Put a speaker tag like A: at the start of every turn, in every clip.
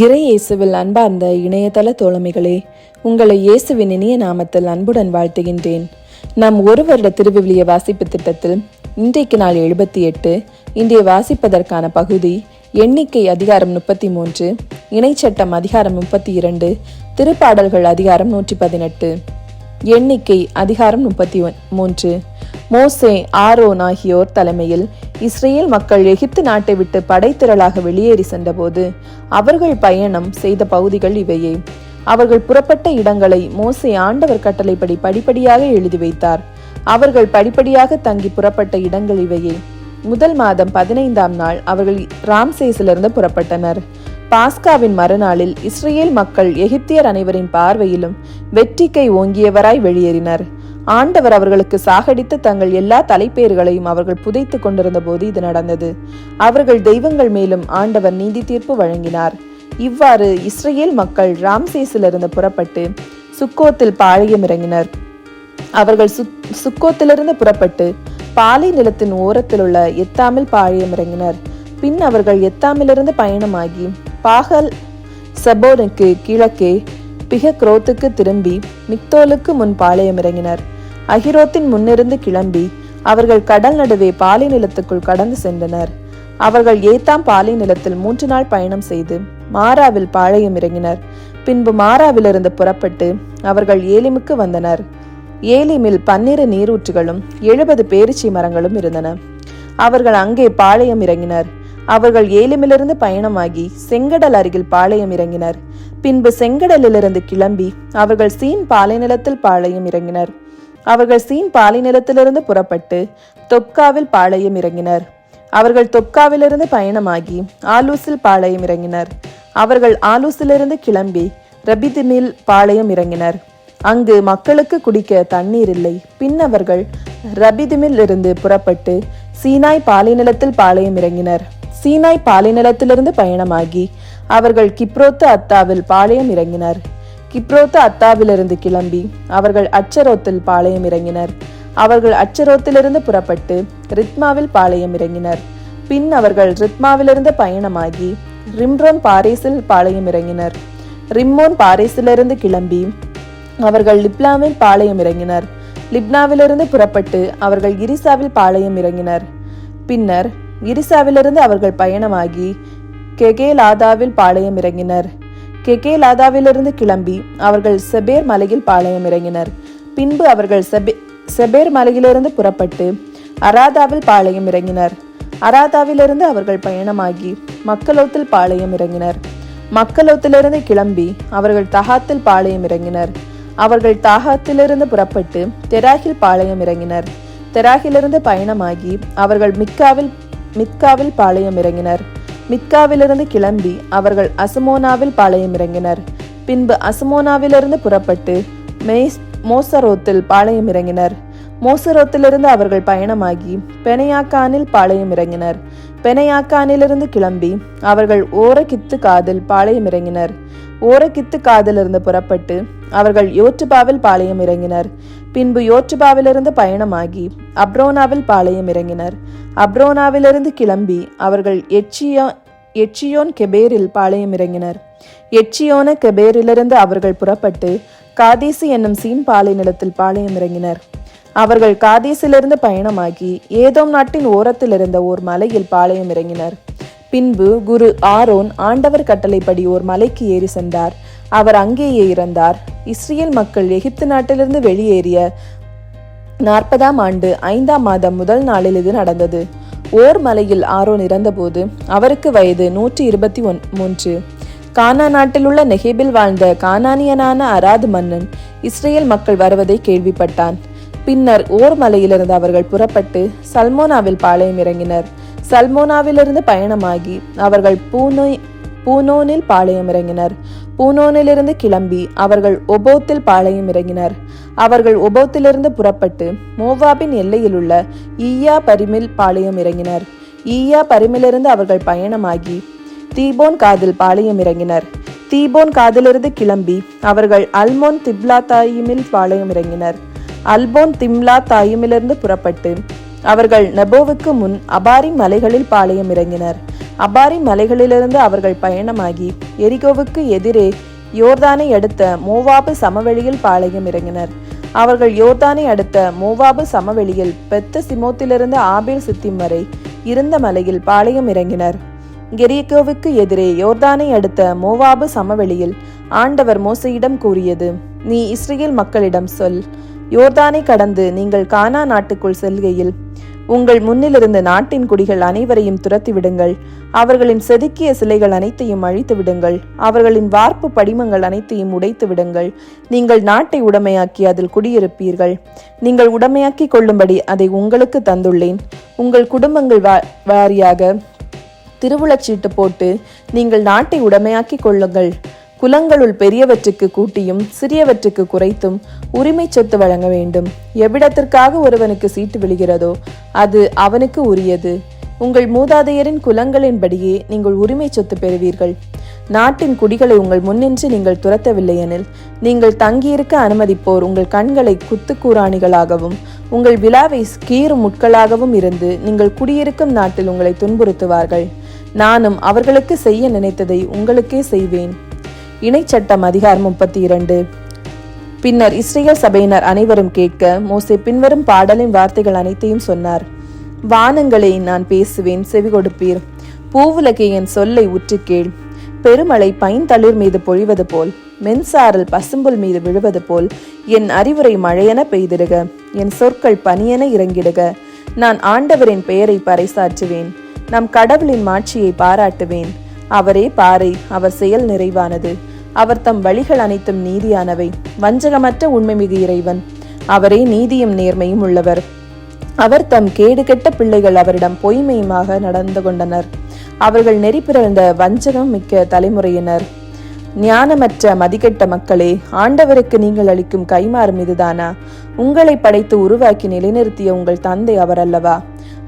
A: இறை இயேசுவில் அன்பார்ந்த இணையதள தோழமைகளே உங்களை இயேசுவின் இனிய நாமத்தில் அன்புடன் வாழ்த்துகின்றேன். நம் ஒரு வருட திருவிவிலிய வாசிப்பு திட்டத்தில் இன்றைக்கு நாள் எழுபத்தி எட்டு இன்றைய வாசிப்பதற்கான பகுதி எண்ணிக்கை அதிகாரம் முப்பத்தி மூன்று இணைச்சட்டம் அதிகாரம் முப்பத்தி இரண்டு திருப்பாடல்கள் அதிகாரம் நூற்றி பதினெட்டு. எண்ணிக்கை அதிகாரம் முப்பத்தி மூன்று மோசே ஆரோன் ஆகியோர் தலைமையில் இஸ்ரேல் மக்கள் எகிப்து நாட்டை விட்டு படைத்திரளாக வெளியேறி சென்றபோது அவர்கள் பயணம் செய்த பகுதிகள் இவையே. அவர்கள் புறப்பட்ட இடங்களை மோசே ஆண்டவர் கட்டளைப்படி படிப்படியாக எழுதி வைத்தார். அவர்கள் படிப்படியாக தங்கி புறப்பட்ட இடங்கள் இவையே. முதல் மாதம் பதினைந்தாம் நாள் அவர்கள் ராம்சேஸிலிருந்து புறப்பட்டனர். பாஸ்காவின் மறுநாளில் இஸ்ரேல் மக்கள் எகிப்தியர் அனைவரின் பார்வையிலும் வெற்றிக்கை ஓங்கியவராய் வெளியேறினர். ஆண்டவர் அவர்களுக்கு சாகடித்து தங்கள் எல்லா தலைப்பேர்களையும் அவர்கள் புதைத்துக் கொண்டிருந்த போது இது நடந்தது. அவர்கள் தெய்வங்கள் மேலும் ஆண்டவர் நீதி தீர்ப்பு வழங்கினார். இவ்வாறு இஸ்ரேல் மக்கள் ராம்சேஸிலிருந்து புறப்பட்டு சுக்கோத்தில் பாளையம் இறங்கினர். அவர்கள் சுக்- சுக்கோத்திலிருந்து புறப்பட்டு பாலை நிலத்தின் ஓரத்தில் உள்ள எத்தாமில் பாளையம் இறங்கினர். பின் அவர்கள் எத்தாமிலிருந்து பயணமாகி பாகல் சபோனுக்கு கிழக்கே பிகக்ரோத்துக்கு திரும்பி மிக்தோலுக்கு முன் பாளையம் இறங்கினர். அகிரோத்தின் முன்னிருந்து கிளம்பி அவர்கள் கடல் நடுவே பாலை நிலத்துக்குள் கடந்து சென்றனர். அவர்கள் ஏத்தாம் பாலை நிலத்தில் மூன்று நாள் பயணம் செய்து மாராவில் பாளையம் இறங்கினர். பின்பு மாராவிலிருந்து புறப்பட்டு அவர்கள் ஏலிமுக்கு வந்தனர். ஏலிமில் பன்னிரு நீரூற்றுகளும் எழுபது பேரிச்சி மரங்களும் இருந்தன. அவர்கள் அங்கே பாளையம் இறங்கினர். அவர்கள் ஏலிமிலிருந்து பயணமாகி செங்கடல் அருகில் பாளையம் இறங்கினர். பின்பு செங்கடலிலிருந்து கிளம்பி அவர்கள் சீன் பாலைநிலத்தில் பாளையம் இறங்கினர். அவர்கள் சீன் பாலைநிலத்திலிருந்து புறப்பட்டு தொப்காவில் பாளையம் இறங்கினர். அவர்கள் தொப்காவிலிருந்து பயணமாகி ஆலூசில் பாளையம் இறங்கினர். அவர்கள் ஆலூசிலிருந்து கிளம்பி ரபிதிமில் பாளையம் இறங்கினர். அங்கு மக்களுக்கு குடிக்க தண்ணீர் இல்லை. பின் அவர்கள் ரபிதிமில் இருந்து புறப்பட்டு சீனாய் பாலைநிலத்தில் பாளையம் இறங்கினர். சீனாய் பாலைநிலத்திலிருந்து பயணமாகி அவர்கள் கிப்ரோத்து அத்தாவில் பாளையம் இறங்கினர். கிப்ரோத்து அத்தாவிலிருந்து கிளம்பி அவர்கள் அச்சரோத்தில் பாளையம் இறங்கினர். அவர்கள் அச்சரோத்திலிருந்து புறப்பட்டு ரித்மாவில் பாளையம் இறங்கினர். பின் அவர்கள் ரித்மாவிலிருந்து பயணமாகி ரிம்ரோன் பாரேசில் பாளையம் இறங்கினர். ரிம்மோன் பாரேசிலிருந்து கிளம்பி அவர்கள் லிப்லாவில் பாளையம் இறங்கினர். லிப்னாவிலிருந்து புறப்பட்டு அவர்கள் இரிசாவில் பாளையம் இறங்கினர். பின்னர் இரிசாவிலிருந்து அவர்கள் பயணமாகி கெகேலாதாவில் பாளையம் இறங்கினர். கெகே லாதாவிலிருந்து கிளம்பி அவர்கள் செபேர் மலையில் பாளையம் இறங்கினர். பின்பு அவர்கள் செபே செபேர் மலையிலிருந்து புறப்பட்டு அராதாவில் பாளையம் இறங்கினர். அராதாவிலிருந்து அவர்கள் பயணமாகி மக்களோத்தில் பாளையம் இறங்கினர். மக்களோத்திலிருந்து கிளம்பி அவர்கள் தகாத்தில் பாளையம் இறங்கினர். அவர்கள் தாகாத்திலிருந்து புறப்பட்டு தெராகில் பாளையம் இறங்கினர். தெராகிலிருந்து பயணமாகி அவர்கள் மிக்காவில் மிக்காவில் பாளையம் இறங்கினர். மித்காவிலிருந்து கிளம்பி அவர்கள் அசுமோனாவில் பாளையம் இறங்கினர் பின்பு அசுமோனாவிலிருந்து புறப்பட்டு மேஸ் மோசரோத்தில் பாளையம் இறங்கினர் மோசரோத்திலிருந்து அவர்கள் பயணமாகி பெனையாக்கானில் பாளையம் இறங்கினர் பெனையாக்கானிலிருந்து கிளம்பி அவர்கள் ஓரகித்து காதில் பாளையம் இறங்கினர் ஓரகித்து காதிலிருந்து புறப்பட்டு அவர்கள் யோற்றுபாவில் பாளையம் இறங்கினர் பின்பு யோற்றுபாவிலிருந்து பயணமாகி அப்ரோனாவில் பாளையம் இறங்கினர். அப்ரோனாவிலிருந்து கிளம்பி அவர்கள் எச்சியோ எச்சியோன் கெபேரில் பாளையம் இறங்கினர். எச்சியோன கெபேரிலிருந்து அவர்கள் புறப்பட்டு காதேசி என்னும் சீன் பாலை நிலத்தில் பாளையம் இறங்கினர். அவர்கள் காதேசிலிருந்து பயணமாகி ஏதோம் நாட்டின் ஓரத்தில் இருந்த ஓர் மலையில் பாளையம் இறங்கினர். பின்பு குரு ஆரோன் ஆண்டவர் கட்டளைப்படி ஓர் மலைக்கு ஏறி சென்றார். அவர் அங்கேயே இறந்தார். இஸ்ரேல் மக்கள் எகிப்து நாட்டிலிருந்து வெளியேறிய நாற்பதாம் ஆண்டு ஐந்தாம் மாதம் முதல் நாளில் இது நடந்தது. ஓர் மலையில் ஆரோன் இறந்தபோது அவருக்கு வயது நூற்றி இருபத்தி ஒன் மூன்று. கானா நாட்டில் உள்ள நெகேபில் வாழ்ந்த கானானியனான அராது மன்னன் இஸ்ரேல் மக்கள் வருவதை கேள்விப்பட்டான். பின்னர் ஓர் மலையிலிருந்து அவர்கள் புறப்பட்டு சல்மோனாவில் பாளையம் இறங்கினர். சல்மோனாவிலிருந்து பயணமாகி அவர்கள் பூனோ பூனோனில் பாளையம் இறங்கினர். பூனோனிலிருந்து கிளம்பி அவர்கள் ஒபோத்தில் பாளையம் இறங்கினர். அவர்கள் ஒபோத்திலிருந்து புறப்பட்டு மோவாபின் எல்லையில் உள்ள ஈயா பரிமில் பாளையம் இறங்கினர். ஈயா பரிமிலிருந்து அவர்கள் பயணமாகி தீபோன் காதில் பாளையம் இறங்கினர். தீபோன் காதிலிருந்து கிளம்பி அவர்கள் அல்மோன் திப்லா தாயிமில் பாளையம் இறங்கினர். அல்போன் திம்லா தாயிமிலிருந்து புறப்பட்டு அவர்கள் நெபோவுக்கு முன் அபாரி மலைகளில் பாளையம் இறங்கினர். அபாரி மலைகளிலிருந்து அவர்கள் பயணமாகி எரிகோவுக்கு எதிரே யோர்தானை அடுத்த மோவாபு சமவெளியில் பாளையம் இறங்கினர். அவர்கள் யோர்தானை அடுத்த மோவாபு சமவெளியில் பெத்த சிமோத்திலிருந்து ஆபேல் சித்திம் வரை இருந்த மலையில் பாளையம் இறங்கினர். கெரியகோவுக்கு எதிரே யோர்தானை அடுத்த மோவாபு சமவெளியில் ஆண்டவர் மோசையிடம் கூறியது நீ இஸ்ரேல் மக்களிடம் சொல். யோர்தானை கடந்து நீங்கள் கானா நாட்டுக்குள் செல்கையில் உங்கள் முன்னிலிருந்து நாட்டின் குடிகள் அனைவரையும் துரத்தி விடுங்கள் அவர்களின் செதுக்கிய சிலைகள் அனைத்தையும் அழித்து விடுங்கள் அவர்களின் வார்ப்பு படிமங்கள் அனைத்தையும் உடைத்து விடுங்கள் நீங்கள் நாட்டை உடமையாக்கி அதில் குடியிருப்பீர்கள். நீங்கள் உடமையாக்கி கொள்ளும்படி அதை உங்களுக்கு தந்துள்ளேன். உங்கள் குடும்பங்கள் வாரியாக திருவுளச்சீட்டு போட்டு நீங்கள் நாட்டை உடமையாக்கி கொள்ளுங்கள். குலங்களுள் பெரியவற்றுக்கு கூட்டியும் சிறியவற்றுக்கு குறைத்தும் உரிமை சொத்து வழங்க வேண்டும். எவ்விடத்திற்காக ஒருவனுக்கு சீட்டு விழுகிறதோ அது அவனுக்கு உரியது. உங்கள் மூதாதையரின் குலங்களின்படியே நீங்கள் உரிமை சொத்து பெறுவீர்கள். நாட்டின் குடிகளை உங்கள் முன்னின்று நீங்கள் துரத்தவில்லை எனில் நீங்கள் தங்கியிருக்க அனுமதிப்போர் உங்கள் கண்களை குத்துக்கூராணிகளாகவும் உங்கள் விழாவை கீறும் முட்களாகவும் இருந்து நீங்கள் குடியிருக்கும் நாட்டில் உங்களை துன்புறுத்துவார்கள். நானும் அவர்களுக்கு செய்ய நினைத்ததை உங்களுக்கே செய்வேன். இணைச்சட்டம் அதிகாரம் முப்பத்தி இரண்டு. பின்னர் இஸ்ரேல் சபையினர் அனைவரும் கேட்க மோசே பின்வரும் பாடலின் வார்த்தைகள் அனைத்தையும் சொன்னார். வானங்களை நான் பேசுவேன் செவி கொடுப்பீர். பூவுலகே என் சொல்லை உற்று கேள். பெருமழை பைந்தளிர் மீது பொழிவது போல் மென்சாரல் பசும்புல் மீது விழுவது போல் என் அறிவுரை மழையென பெய்திடுக. என் சொற்கள் பனியென இறங்கிடுக. நான் ஆண்டவரின் பெயரை பறைசாற்றுவேன். நம் கடவுளின் மாட்சியை பாராட்டுவேன். அவரே பாறை அவர் செயல் நிறைவானது. அவர் தம் வழிகள் அனைத்தும் நீதியானவை. வஞ்சகமற்ற உண்மைமிகு இறைவன். அவரே நீதியும் நேர்மையும் உள்ளவர். அவர் தம் கேடு கெட்ட பிள்ளைகள் அவரிடம் பொய்மையுமாக நடந்து கொண்டனர். அவர்கள் நெறி பிறந்த வஞ்சகம் மிக்க தலைமுறையினர். ஞானமற்ற மதிக்கெட்ட மக்களே ஆண்டவருக்கு நீங்கள் அளிக்கும் கைமாறும் இதுதானா? உங்களை படைத்து உருவாக்கி நிலைநிறுத்திய உங்கள் தந்தை அவர் அல்லவா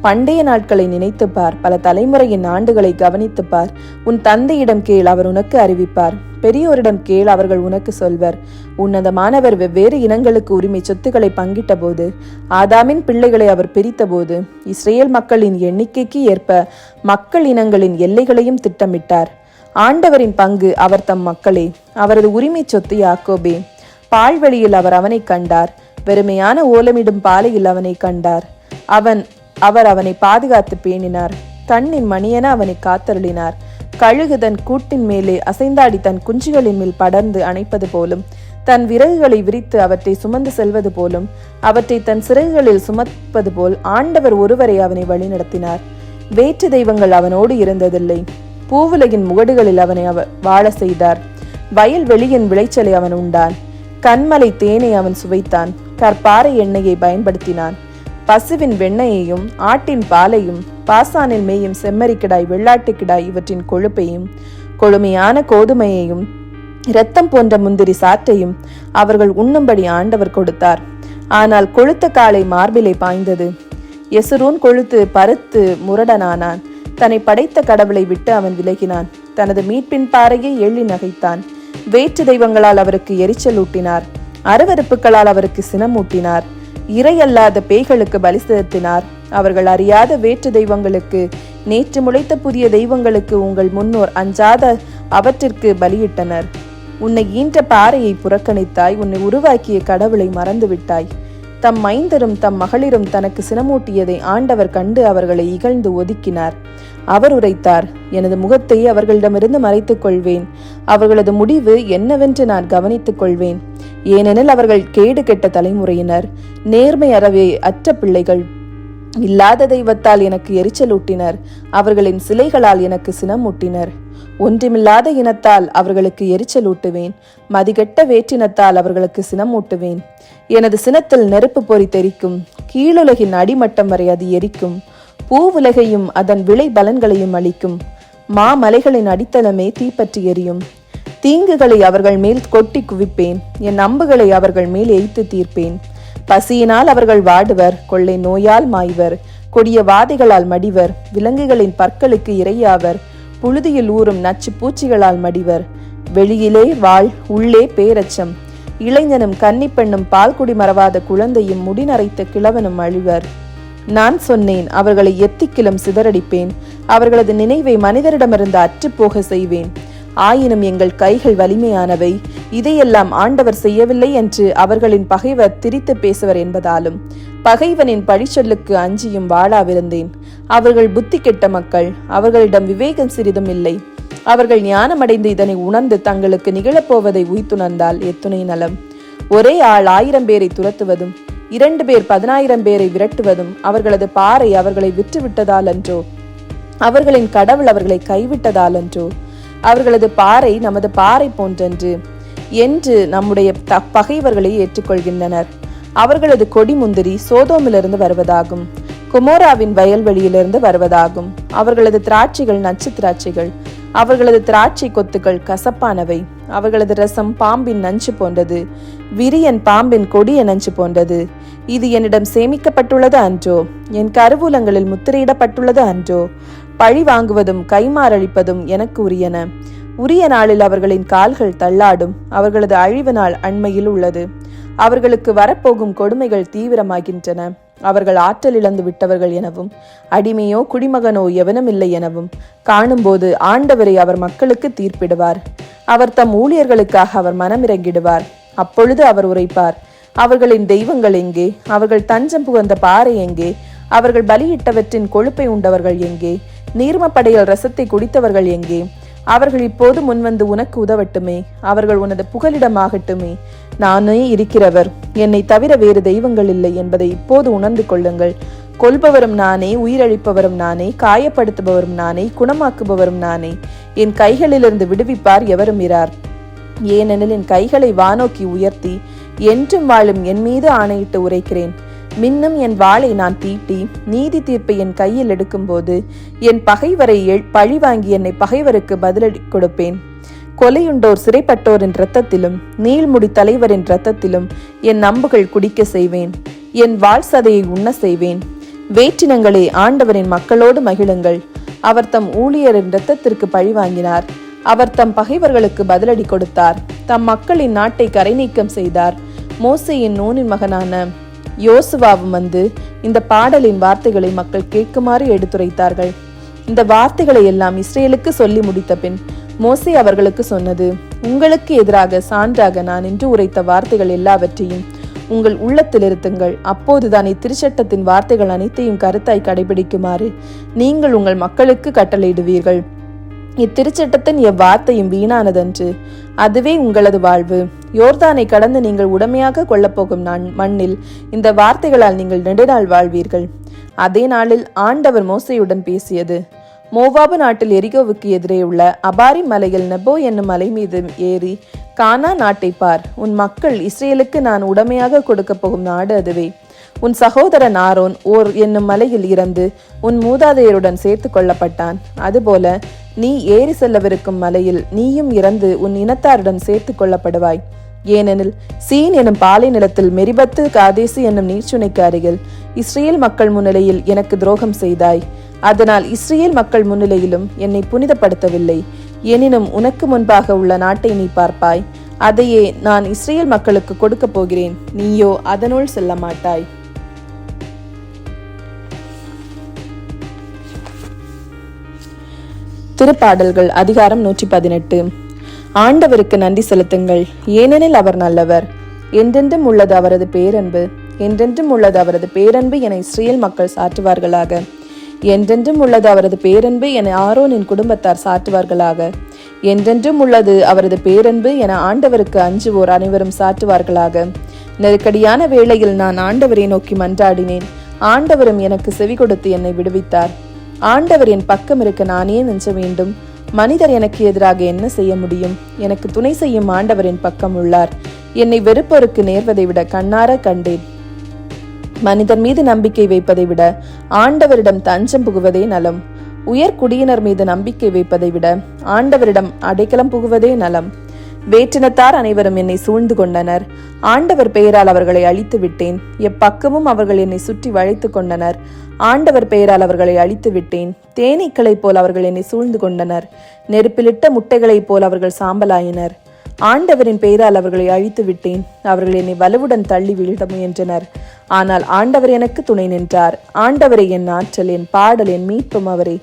A: பண்டைய நாட்களை நினைத்து பார். பல தலைமுறையின் ஆண்டுகளை கவனித்துப்பார் உன் தந்தையிடம் கேள் அவர் உனக்கு அறிவிப்பார். பெரியோரிடம் கேள் அவர்கள் உனக்கு சொல்வர். உன்னதமானவர் வெவ்வேறு இனங்களுக்கு உரிமை சொத்துக்களை பங்கிட்ட போது ஆதாமின் பிள்ளைகளை அவர் பிரித்த போது இஸ்ரேல் மக்களின் எண்ணிக்கைக்கு ஏற்ப மக்கள் இனங்களின் எல்லைகளையும் திட்டமிட்டார். ஆண்டவரின் பங்கு அவர் தம் மக்களே அவரது உரிமை சொத்து யாக்கோபே. பால்வெளியில் அவர் அவனை கண்டார். வெறுமையான ஓலமிடும் பாலையில் அவனை கண்டார். அவன் அவர் அவனை பாதுகாத்து பேணினார். கண்ணின் மணியென அவனை காத்தருளினார். கழுகு தன் கூட்டின் மேலே அசைந்தாடி தன் குஞ்சுகளின் மேல் படர்ந்து அணைப்பது போலும் தன் விறகுகளை விரித்து அவற்றை சுமந்து செல்வது போலும் அவற்றை தன் சிறகுகளில் சுமப்பது போல் ஆண்டவர் ஒருவரை அவனை வழிநடத்தினார். வேற்று தெய்வங்கள் அவனோடு இருந்ததில்லை. பூவுலகின் முகடுகளில் அவனை அவ வாழ செய்தார். வயல் வெளியின் விளைச்சலை அவன் உண்டான். கண்மலை தேனை அவன் சுவைத்தான். கற்பாறை எண்ணெயை பயன்படுத்தினான். பசுவின் வெண்ணையையும் ஆட்டின் பாலையும் பாசானில் மேயும் செம்மறிக்கிடாய் வெள்ளாட்டுக்கிடாய் இவற்றின் கொழுப்பையும் கொழுமையான கோதுமையையும் இரத்தம் போன்ற முந்திரி சாற்றையும் அவர்கள் உண்ணும்படி ஆண்டவர் கொடுத்தார். ஆனால் கொழுத்த காலை மார்பிலை பாய்ந்தது. எசுரூன் கொழுத்து பருத்து முரடனானான். தன்னை படைத்த கடவுளை விட்டு அவன் விலகினான். தனது மீட்பின் பாறையை எள்ளி நகைத்தான். வேற்று தெய்வங்களால் அவருக்கு எரிச்சல் ஊட்டினார் அருவறுப்புகளால் அவருக்கு சினமூட்டினார். இறையல்லாத பேய்களுக்கு பலி செலுத்தினார் அவர்கள் அறியாத வேற்று தெய்வங்களுக்கு நேற்று முளைத்த புதிய தெய்வங்களுக்கு உங்கள் முன்னோர் அஞ்சாத அவற்றிற்கு பலியிட்டனர். உன்னை ஈன்ற பாறையை புறக்கணித்தாய் உன்னை உருவாக்கிய கடவுளை மறந்துவிட்டாய். தம் மைந்தரும் தம் மகளிரும் தனக்கு சினமூட்டியதை ஆண்டவர் கண்டு அவர்களை இகழ்ந்து ஒதுக்கினார். அவர் உரைத்தார் எனது முகத்தை அவர்களிடமிருந்து மறைத்துக் கொள்வேன் அவர்களது முடிவு என்னவென்று நான் கவனித்துக் கொள்வேன் ஏனெனில் அவர்கள் கேடு கெட்ட தலைமுறையினர் நேர்மை அறவே அற்ற பிள்ளைகள். இல்லாத தெய்வத்தால் எனக்கு எரிச்சலூட்டினர் அவர்களின் சிலைகளால் எனக்கு சினமூட்டினர் ஒன்றுமில்லாத இனத்தால் அவர்களுக்கு எரிச்சலூட்டுவேன் மதிகெட்ட வேற்றினத்தால் அவர்களுக்கு சினமூட்டுவேன் எனது சினத்தில் நெருப்பு பொறி தெரிக்கும் கீழுலகின் அடிமட்டம் வரை அது எரிக்கும். பூவுலகையும் அதன் விளை பலன்களையும் அளிக்கும் மாமலைகளின் அடித்தளமே தீப்பற்றி எரியும். தீங்குகளை அவர்கள் மேல் கொட்டி குவிப்பேன். என் அம்புகளை அவர்கள் மேல் எய்த்து தீர்ப்பேன். பசியினால் அவர்கள் வாடுவர் கொள்ளை நோயால் மாய்வர். கொடிய வாதைகளால் மடிவர் விலங்குகளின் பற்களுக்கு இரையாவர். புழுதியில் ஊறும் நச்சு பூச்சிகளால் மடிவர். வெளியிலே வாழ் உள்ளே பேரச்சம். இளைஞனும் கன்னிப்பெண்ணும் பால்குடி மறவாத குழந்தையும் முடிநரைத்த கிழவனும் அழிவர். நான் சொன்னேன் அவர்களை எத்திக்கிலும் சிதறடிப்பேன். அவர்களது நினைவை மனிதரிடமிருந்து அற்றுப்போக செய்வேன். ஆயினும் எங்கள் கைகள் வலிமையானவை. இதையெல்லாம் ஆண்டவர் செய்யவில்லை என்று அவர்களின் பகைவர் திரித்து பேசுவர் என்பதாலும் பகைவனின் பழிச்சொல்லுக்கு அஞ்சியும் வாழாவிருந்தேன். அவர்கள் புத்தி கெட்ட மக்கள் அவர்களிடம் விவேகம் சிறிதும் இல்லை. அவர்கள் ஞானமடைந்து இதனை உணர்ந்து தங்களுக்கு நிகழப்போவதை உய்த்துணர்ந்தால் எத்துணை நலம். ஒரே ஆள் ஆயிரம் பேரை துரத்துவதும் இரண்டு பேர் பதினாயிரம் பேரை விரட்டுவதும் அவர்களது பாறை அவர்களை விட்டுவிட்டதால் அன்றோ அவர்களின் கடவுள் அவர்களை கைவிட்டதால் அன்றோ அவர்களது பாறை நமது பாறை போன்றன்று என்று நம்முடைய த பகைவர்களை ஏற்றுக்கொள்கின்றனர். அவர்களது கொடி முந்திரி சோதோமிலிருந்து வருவதாகும். குமோராவின் வயல்வெளியிலிருந்து வருவதாகும். அவர்களது திராட்சைகள் நச்சு திராட்சைகள். அவர்களது திராட்சை கொத்துகள் கசப்பானவை. அவர்களது ரசம் பாம்பின் நஞ்சு போன்றது. விரியன் பாம்பின் கொடிய நஞ்சு போன்றது. இது என்னிடம் சேமிக்கப்பட்டுள்ளது அன்றோ? என் கருவூலங்களில் முத்திரையிடப்பட்டுள்ளது அன்றோ? பழி வாங்குவதும் கைமாறளிப்பதும் எனக்கு உரியன. உரிய நாளில் அவர்களின் கால்கள் தள்ளாடும். அவர்களது அழிவு நாள் அண்மையில் உள்ளது. அவர்களுக்கு வரப்போகும் கொடுமைகள் தீவிரமாகின்றன. அவர்கள் ஆற்றல் இழந்து விட்டவர்கள் எனவும் அடிமையோ குடிமகனோ எவனுமில்லை எனவும் காணும்போது ஆண்டவரை அவர் மக்களுக்கு தீர்ப்பிடுவார். அவர் தம் ஊழியர்களுக்காக அவர் மனமிறங்கிடுவார் அப்பொழுது அவர் உரைப்பார் அவர்களின் தெய்வங்கள் எங்கே? அவர்கள் தஞ்சம் புகந்த பாறை எங்கே? அவர்கள் பலியிட்டவற்றின் கொழுப்பை உண்டவர்கள் எங்கே? நீர்மப்படையில் ரசத்தை குடித்தவர்கள் எங்கே? அவர்கள் இப்போது முன்வந்து உனக்கு உதவட்டுமே. அவர்கள் உனது புகலிடமாகட்டுமே. நானே இருக்கிறவர். என்னை தவிர வேறு தெய்வங்கள் இல்லை என்பதை இப்போது உணர்ந்து கொள்ளுங்கள். கொல்பவரும் நானே உயிரழிப்பவரும் நானே காயப்படுத்துபவரும் நானே குணமாக்குபவரும் நானே. என் கைகளிலிருந்து விடுவிப்பார் எவரும் இரார்? ஏனெனில் என் கைகளை வானோக்கி உயர்த்தி என்றும் வாழும் என் மீது ஆணையிட்டு உரைக்கிறேன். மின்னும் என் வாளை நான் தீட்டி நீதி தீர்ப்பை என் கையில் எடுக்கும்போது என் பகைவரை பழி வாங்கி என்னை பகைவருக்கு பதிலடி கொடுப்பேன். கொலையுண்டோர் சிறைப்பட்டோரின் இரத்தத்திலும் நீள்முடி தலைவரின் இரத்தத்திலும் என் நம்புகள் குடிக்க செய்வேன். என் வாழ் சதையை உண்ண செய்வேன். வேற்றினங்களே ஆண்டவரின் மக்களோடு மகிழுங்கள். அவர் தம் ஊழியரின் இரத்தத்திற்கு பழி வாங்கினார். அவர் தம் பகைவர்களுக்கு பதிலடி கொடுத்தார். தம் மக்களின் நாட்டை கரை நீக்கம் செய்தார். மோசையின் நூனின் மகனான யோசுவாவும் வந்து இந்த பாடலின் வார்த்தைகளை மக்கள் கேட்குமாறு எடுத்துரைத்தார்கள். இந்த வார்த்தைகளை எல்லாம் இஸ்ரேலுக்கு சொல்லி முடித்த பின் மோசே அவர்களுக்கு சொன்னது உங்களுக்கு எதிராக சான்றாக நான் இன்று உரைத்த வார்த்தைகள் எல்லாவற்றையும் உங்கள் உள்ளத்தில் இருத்துங்கள். அப்போதுதான் இத்திருச்சட்டத்தின் வார்த்தைகள் அனைத்தையும் கருத்தாய் கடைபிடிக்குமாறு நீங்கள் உங்கள் மக்களுக்கு கட்டளையிடுவீர்கள். இத்திருச்சட்டத்தின் எவ்வார்த்தையும் வீணானதன்று அதுவே உங்களது வாழ்வு. யோர்தானை கடந்து நீங்கள் உடமையாக கொள்ளப்போகும் நான் மண்ணில் இந்த வார்த்தைகளால் நீங்கள் நெடுநாள் வாழ்வீர்கள். அதே நாளில் ஆண்டவர் மோசையுடன் பேசியது. மோவாபு நாட்டில் எரிகோவுக்கு எதிரே உள்ள அபாரி மலையில் நெபோ என்னும் மலை மீது ஏறி கானா நாட்டை பார். உன் மக்கள் இஸ்ரேலுக்கு நான் உடமையாக கொடுக்க போகும் நாடு அதுவே. உன் சகோதரன் ஆரோன் ஓர் என்னும் மலையில் இறந்து உன் மூதாதையருடன் சேர்த்து கொள்ளப்பட்டான். அதுபோல நீ ஏறி செல்லவிருக்கும் மலையில் நீயும் இறந்து உன் இனத்தாருடன் சேர்த்து கொள்ளப்படுவாய். ஏனெனில் சீன் எனும் பாலை நிலத்தில் மெரிபத்து காதேசு என்னும் நீர்ச்சுனைக்கு அருகில். இஸ்ரேல் மக்கள் முன்னிலையில் எனக்கு துரோகம் செய்தாய். அதனால் இஸ்ரேல் மக்கள் முன்னிலையிலும் என்னை புனிதப்படுத்தவில்லை. எனினும் உனக்கு முன்பாக உள்ள நாட்டை நீ பார்ப்பாய். அதையே நான் இஸ்ரேல் மக்களுக்கு கொடுக்கப் போகிறேன். நீயோ அதனுள் செல்ல மாட்டாய். திருப்பாடல்கள் அதிகாரம் நூற்றி பதினெட்டு. ஆண்டவருக்கு நன்றி செலுத்துங்கள். ஏனெனில் அவர் நல்லவர். என்றென்றும் உள்ளது அவரது பேரன்பு. என்றென்றும் உள்ளது அவரது பேரன்பு என இஸ்ரேல் மக்கள் சாற்றுவார்களாக. என்றென்றும் உள்ளது அவரது பேரன்பு என ஆரோனின் குடும்பத்தார் சாற்றுவார்களாக. என்றென்றும் உள்ளது அவரது பேரன்பு என ஆண்டவருக்கு அஞ்சுவோர் அனைவரும் சாற்றுவார்களாக. நெருக்கடியான வேளையில் நான் ஆண்டவரை நோக்கி மன்றாடினேன். ஆண்டவரும் எனக்கு செவி கொடுத்து என்னை விடுவித்தார். ஆண்டவர் என் பக்கம் இருக்க நானே நெஞ்ச வேண்டும். மனிதர் எனக்கு எதிராக என்ன செய்ய முடியும்? எனக்கு துணை செய்யும் ஆண்டவரின் பக்கம் உள்ளார். என்னை வெறுப்போருக்கு நேர்வதை விட கண்ணார கண்டேன். மனிதர் மீது நம்பிக்கை வைப்பதை விட ஆண்டவரிடம் தஞ்சம் புகுவதே நலம். உயர் குடியினர் மீது நம்பிக்கை வைப்பதை விட ஆண்டவரிடம் அடைக்கலம் புகுவதே நலம். வேற்றினத்தார் அனைவரும் என்னை சூழ்ந்து கொண்டனர். ஆண்டவர் பெயரால் அவர்களை அழித்து விட்டேன் எப்பக்கமும் அவர்கள் என்னை சுற்றி வளைத்து கொண்டனர். ஆண்டவர் பெயரால் அவர்களை அழித்து விட்டேன் தேனீக்களைப் போல் அவர்கள் என்னை சூழ்ந்து கொண்டனர். நெருப்பிலிட்ட முட்டைகளைப் போல் அவர்கள் சாம்பலாயினர். ஆண்டவரின் பெயரால் அவர்களை அழித்து விட்டேன் அவர்கள் என்னை வலுவுடன் தள்ளி விழிட முயன்றனர். ஆனால் ஆண்டவர் எனக்கு துணை நின்றார். ஆண்டவரை என் ஆற்றல் என் பாடல் என் மீட்பும் அவரே.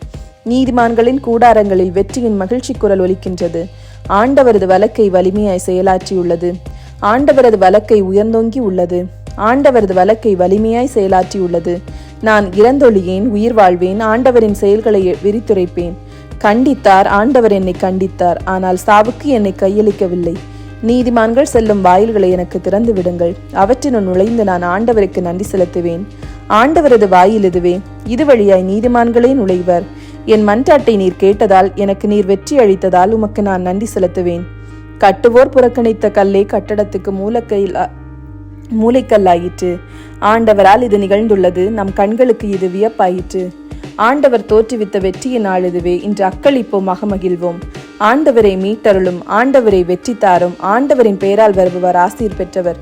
A: நீதிமான்களின் கூடாரங்களில் வெற்றியின் மகிழ்ச்சி குரல் ஒலிக்கின்றது. ஆண்டவரது வழக்கை வலிமையாய் செயலாற்றியுள்ளது. ஆண்டவரது வழக்கை உயர்ந்தோங்கி உள்ளது. ஆண்டவரது வழக்கை வலிமையாய் செயலாற்றியுள்ளது. நான் இறந்தொழியேன் உயிர் வாழ்வேன் ஆண்டவரின் செயல்களை விரித்துரைப்பேன். கண்டித்தார் ஆண்டவர் என்னை கண்டித்தார். ஆனால் சாவுக்கு என்னை கையளிக்கவில்லை. நீதிமான்கள் செல்லும் வாயில்களை எனக்கு திறந்து விடுங்கள். அவற்றினுள் நுழைந்து நான் ஆண்டவருக்கு நன்றி செலுத்துவேன். ஆண்டவரது வாயில் இதுவே. இது வழியாய் நீதிமான்களே நுழைவர். என் மன்றாட்டை நீர் கேட்டதால் எனக்கு நீர் வெற்றி அளித்ததால் உமக்கு நான் நன்றி செலுத்துவேன். கட்டுவோர் புறக்கணித்த கல்லே கட்டடத்துக்கு மூலக்கையில் மூளைக்கல்லாயிற்று ஆண்டவரால் இது நிகழ்ந்துள்ளது நம் கண்களுக்கு இது வியப்பாயிற்று. ஆண்டவர் தோற்றுவித்த வெற்றியின் நாள் இதுவே இன்று அக்களிப்போமாக மகிழ்வோம் ஆண்டவரை மீட்டருளும் ஆண்டவரை வெற்றி தாரும் ஆண்டவரின் பெயரால் வருபவர் ஆசீர் பெற்றவர்.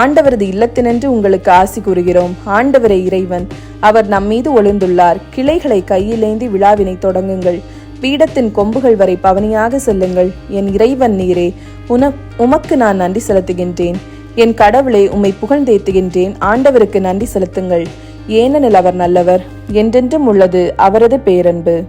A: ஆண்டவரது இல்லத்தினின்று உங்களுக்கு ஆசி கூறுகிறோம். ஆண்டவரை இறைவன் அவர் நம்மீது ஒளிந்துள்ளார். கிளைகளை கையிலேந்தி விழாவினை தொடங்குங்கள். பீடத்தின் கொம்புகள் வரை பவனியாக செல்லுங்கள். என் இறைவன் நீரே உன உமக்கு நான் நன்றி செலுத்துகின்றேன். என் கடவுளை உம்மை புகழ்ந்தேத்துகின்றேன். ஆண்டவருக்கு நன்றி செலுத்துங்கள். ஏனெனில் அவர் நல்லவர். என்றென்றும் உள்ளது அவரது பேரன்பு.